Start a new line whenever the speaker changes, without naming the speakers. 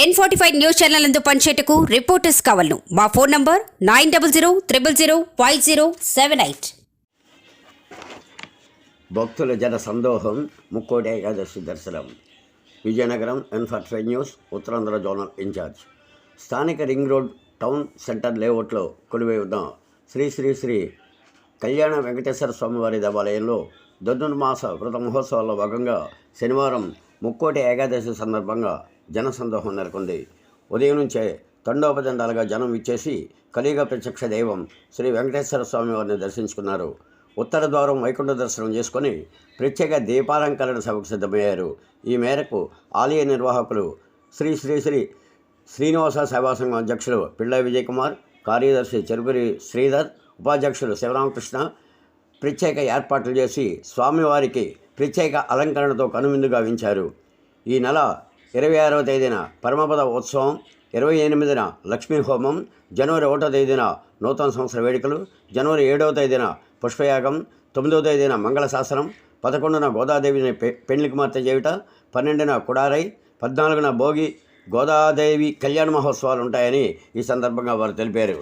N forty five news channel నందు పనిచేటకు reporters కావాలను. మా phone number nine double zero triple zero five zero seven eight
భక్తుల జన సందోహం ముక్కోటి ఏకాదశి దర్శనం. Vizianagaram N forty five news Uttarandhra zonal incharge. స్థానిక రింగ్ రోడ్ టౌన్ సెంటర్ లేఅవుట్లో కొలువై ఉన్న శ్రీ శ్రీ శ్రీ కళ్యాణ వెంకటేశ్వర స్వామివారి దేవాలయంలో ధనుర్మాస వ్రత మహోత్సవాల్లో భాగంగా శనివారం ముక్కోటి ఏకాదశి సందర్భంగా జన సందోహం నెలకొంది. ఉదయం నుంచే తండోపదండాలుగా జనం ఇచ్చేసి కలిగ ప్రత్యక్ష దైవం శ్రీ వెంకటేశ్వర స్వామి వారిని దర్శించుకున్నారు. ఉత్తర ద్వారం వైకుంఠ దర్శనం చేసుకొని ప్రత్యేక దీపాలంకరణ సభకు సిద్ధమయ్యారు. ఈ మేరకు ఆలయ నిర్వాహకులు శ్రీ శ్రీ శ్రీ శ్రీనివాస సేవా సంఘం అధ్యక్షులు పిళ్ళ విజయ్ కుమార్ కార్యదర్శి చెరుకురి శ్రీధర్ ఉపాధ్యక్షులు శివరామకృష్ణ ప్రత్యేక ఏర్పాట్లు చేసి స్వామివారికి ప్రత్యేక అలంకరణతో కనువిందుగా వించారు ఈ నెల ఇరవై ఆరవ తేదీన పరమపద ఉత్సవం ఇరవై ఎనిమిదిన లక్ష్మీ హోమం జనవరి ఒకటో తేదీన నూతన సంవత్సర వేడుకలు జనవరి ఏడవ తేదీన పుష్పయాగం తొమ్మిదవ తేదీన మంగళశాసనం పదకొండున గోదాదేవిని పె పెండ్లి కుమార్తె చేయుట పన్నెండున కుడారై పద్నాలుగున భోగి గోదాదేవి కళ్యాణ మహోత్సవాలు ఉంటాయని ఈ సందర్భంగా వారు తెలిపారు.